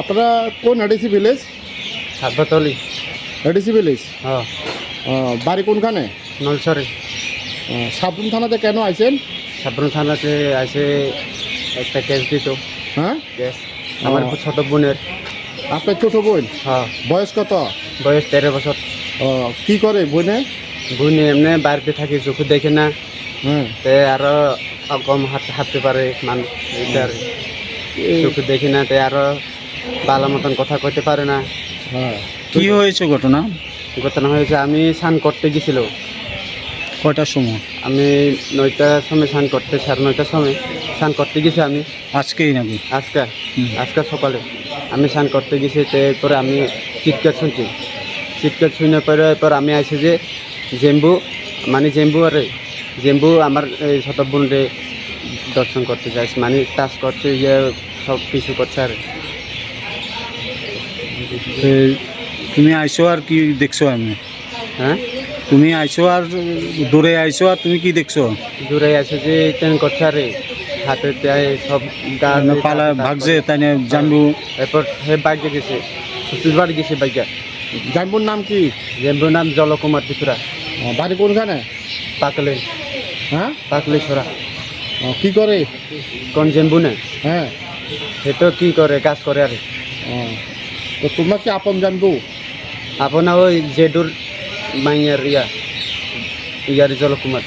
আপনারা কোন ADC village? Satbatli. ADC village? হ্যাঁ। বাড়ি কোনখানে? নলসরে সাবরুম থানাতে কেন আইছেন? সাবরুম থানাতে আছে একটা কেস দিত। হ্যাঁ? কেস আমার। ছোট বোনের। আপনার ছোট বোন? হ্যাঁ। বয়স কত? বয়স তেরো বছর। কি করে বোনে? বোন এমনি বাড়িতে থাকি চোখে দেখে না। তে আরও কম হাত হাঁটতে পারে মানুষ চোখে দেখি না তে আরও ভালো মতন কথা কইতে পারে না। হ্যাঁ। কি হয়েছে ঘটনা? ঘটনা হয়েছে আমি স্নান করতে গেছিল। কয়টার সময়? আমি নয়টার সময় স্নান করতে সাড়ে নয়টার সময় স্নান করতে গেছি আমি। আজকেই নাকি? আজকে। আজকে সকালে। আমি স্নান করতে গেছি তো এরপরে আমি চিৎকার শুনছি। চিৎকার শুনে পরে এরপর আমি আইছি যে জেম্বু মানে জেম্বু আরে জেম্বু আমার এই ছোট বোনরে দর্শন করতে যাই মানে টাচ করছে ইয়ে সব কিছু করছে আর তুমি আইছো আর কি দেখছ আমি? হ্যাঁ? তুমি আইছো আর দূরে আইছো আর তুমি কি দেখছ? দূরে আছে যে ট্রেন করছে আরে হাতে দেয় সব গা না পালা ভাগছে তাই জানব এরপর হে বাইকে গেছে শ্বশুরবাড়ি গেছে বাইকে। জানবুর নাম কি? জেম্বুর নাম জলকুমার ত্রিপুরা। বাড়ি কোনখানে? পাকলে। হ্যাঁ? পাকলে ছড়া কি করে? কোন জেম্বু না হ্যাঁ। সে তো কি করে কাজ করে আর। তো তোমরা কি আপন জানবু আপনা ওই জেডুর মাইয়ার ইয়া ইয়ার জলকুমার।